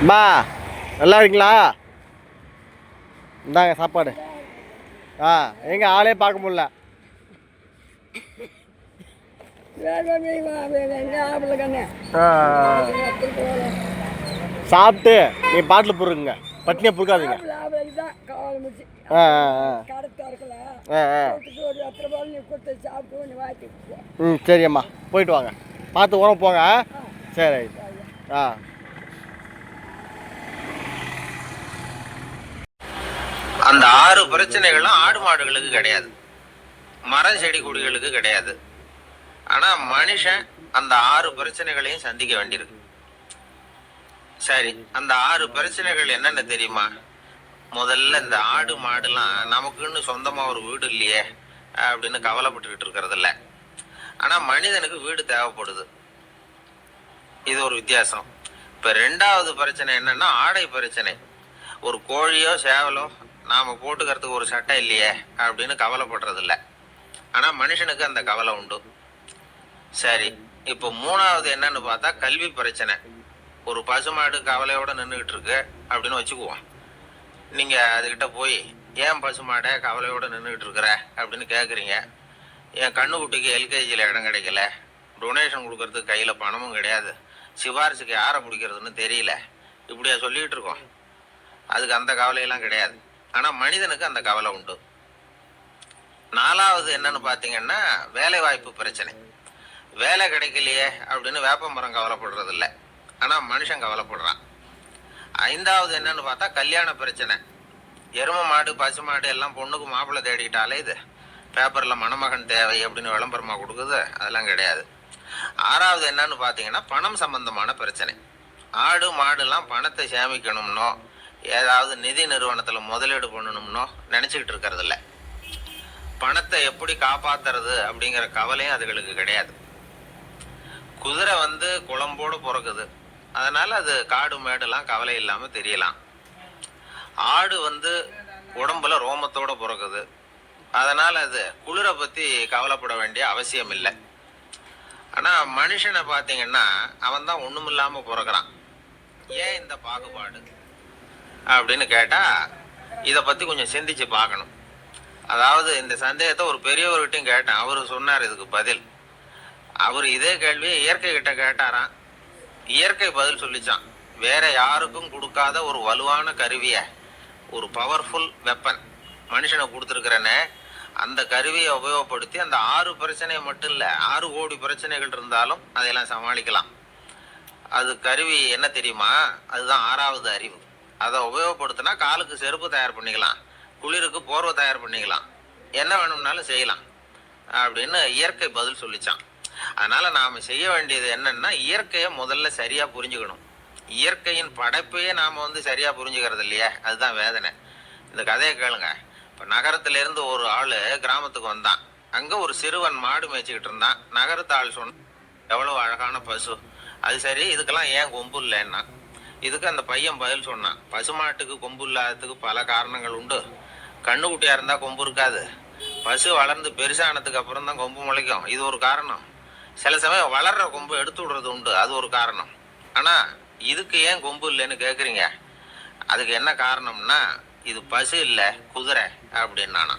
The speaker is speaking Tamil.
அம்மா நல்லா இருக்கீங்களா இந்தாங்க சாப்பாடு. ஆ எங்க ஆளே பார்க்க முடியல. சாப்பிட்டு நீ பாட்டில் பொறுங்க பட்னியை பொறுக்காதீங்க. ம் சரி அம்மா. போயிட்டு வாங்க. பார்த்து உரம் போங்க சரி ரைட் ஆ. அந்த ஆறு பிரச்சனைகளும் ஆடு மாடுகளுக்கு கிடையாது. மரம் செடி கொடிகளுக்கு கிடையாது. ஆனா மனுஷன் அந்த ஆறு பிரச்சனைகளையும் சந்திக்க வேண்டியிருக்கு. சரி அந்த ஆறு பிரச்சனைகள் என்னென்ன தெரியுமா? முதல்ல இந்த ஆடு மாடுலாம் நமக்குன்னு சொந்தமா ஒரு வீடு இல்லையே அப்படின்னு கவலைப்பட்டுக்கிட்டு இருக்கிறது இல்ல. ஆனா மனிதனுக்கு வீடு தேவைப்படுது. இது ஒரு வித்தியாசம். இப்ப ரெண்டாவது பிரச்சனை என்னன்னா ஆடை பிரச்சனை. ஒரு கோழியோ சேவலோ நாம் போட்டுக்கிறதுக்கு ஒரு சட்டை இல்லையே அப்படின்னு கவலைப்படுறது ஆனால் மனுஷனுக்கு அந்த கவலை உண்டு. சரி இப்போ மூணாவது என்னன்னு பார்த்தா கல்வி பிரச்சனை. ஒரு பசுமாடு கவலையோடு நின்றுக்கிட்டு இருக்கு அப்படின்னு வச்சுக்குவோம். நீங்கள் அதுக்கிட்ட போய் ஏன் பசுமாடை கவலையோடு நின்றுக்கிட்டு இருக்கிற? அப்படின்னு கேட்குறீங்க என் கண்ணுக்குட்டிக்கு எல்கேஜியில் இடம் கிடைக்கல. டொனேஷன் கொடுக்கறதுக்கு கையில் பணமும் கிடையாது. சிபாரிசுக்கு யாரை பிடிக்கிறதுன்னு தெரியல. இப்படியா சொல்லிகிட்டு இருக்கோம். அதுக்கு அந்த கவலையெல்லாம் கிடையாது. ஆனால் மனிதனுக்கு அந்த கவலை உண்டு. நாலாவது என்னன்னு பார்த்தீங்கன்னா வேலை வாய்ப்பு பிரச்சனை. வேலை கிடைக்கலையே அப்படின்னு வேப்ப மரம் கவலைப்படுறது இல்லை ஆனால் மனுஷன் கவலைப்படுறான். ஐந்தாவது என்னன்னு பார்த்தா கல்யாண பிரச்சனை. எரும மாடு பசு மாடு எல்லாம் பொண்ணுக்கு மாப்பிள்ளை தேடிக்கிட்டாலே இது. பேப்பரில் மணமகன் தேவை அப்படின்னு விளம்பரமா கொடுக்குது அதெல்லாம் கிடையாது. ஆறாவது என்னன்னு பார்த்தீங்கன்னா பணம் சம்பந்தமான பிரச்சனை. ஆடு மாடுலாம் பணத்தை சேமிக்கணும்னோ ஏதாவது நிதி நிறுவனத்தில் முதலீடு பண்ணணும்னோ நினச்சிக்கிட்டு இருக்கிறதில்ல. பணத்தை எப்படி காப்பாத்துறது அப்படிங்கிற கவலையும் அதுகளுக்கு கிடையாது. குதிரை வந்து குளம்போடு பிறக்குது. அதனால் அது காடு மேடுலாம் கவலை இல்லாமல் தெரியலாம். ஆடு வந்து உடம்புல ரோமத்தோடு பிறக்குது. அதனால் அது குளிரை பற்றி கவலைப்பட வேண்டிய அவசியம் இல்லை. ஆனால் மனுஷனை பார்த்தீங்கன்னா அவன் தான் ஒன்றுமில்லாமல் பிறக்கிறான். ஏன் இந்த பாகுபாடு? அப்படின்னு கேட்டால் இதை பற்றி கொஞ்சம் சிந்திச்சு பார்க்கணும். அதாவது இந்த சந்தேகத்தை ஒரு பெரியவர்கிட்டையும் கேட்டேன். அவர் சொன்னார் இதுக்கு பதில். அவர் இதே கேள்வியை இயற்கை கிட்ட கேட்டாராம். இயற்கை பதில் சொல்லிச்சான். வேற யாருக்கும் கொடுக்காத ஒரு வலுவான கருவியை ஒரு பவர்ஃபுல் வெப்பன் மனுஷனை கொடுத்துருக்கிறனே அந்த கருவியை உபயோகப்படுத்தி அந்த ஆறு பிரச்சனை மட்டும் இல்லை ஆறு கோடி பிரச்சனைகள் இருந்தாலும் அதையெல்லாம் சமாளிக்கலாம். அது கருவி என்ன தெரியுமா? அதுதான் ஆறாவது அறிவு. அதை உபயோகப்படுத்தினா காலுக்கு செருப்பு தயார் பண்ணிக்கலாம் குளிருக்கு போர்வை தயார் பண்ணிக்கலாம். என்ன வேணும்னாலும் செய்யலாம் அப்படின்னு இயற்கை பதில் சொல்லிச்சான். அதனால் நாம் செய்ய வேண்டியது என்னென்னா இயற்கையை முதல்ல சரியாக புரிஞ்சுக்கணும். இயற்கையின் படைப்பையே நாம் வந்து சரியாக புரிஞ்சுக்கிறது இல்லையா? அதுதான் வேதனை. இந்த கதையை கேளுங்க. இப்போ நகரத்துலேருந்து ஒரு ஆள் கிராமத்துக்கு வந்தான். அங்கே ஒரு சிறுவன் மாடு மேய்ச்சிக்கிட்டு இருந்தான். நகரத்து ஆள் சொன்ன எவ்வளோ அழகான பசு. அது சரி இதுக்கெல்லாம் ஏன் கொம்பு இல்லைன்னா? இதுக்கு அந்த பையன் பதில் சொன்னான். பசுமாட்டுக்கு கொம்பு இல்லாததுக்கு பல காரணங்கள் உண்டு. கண்ணுக்குட்டியாக இருந்தால் கொம்பு இருக்காது. பசு வளர்ந்து பெருசானதுக்கு அப்புறம் தான் கொம்பு முளைக்கும். இது ஒரு காரணம். சில சமயம் வளர்கிற கொம்பு எடுத்து விடுறது உண்டு. அது ஒரு காரணம். ஆனால் இதுக்கு ஏன் கொம்பு இல்லைன்னு கேட்குறீங்க அதுக்கு என்ன காரணம்னா இது பசு இல்லை குதிரை அப்படின்னானா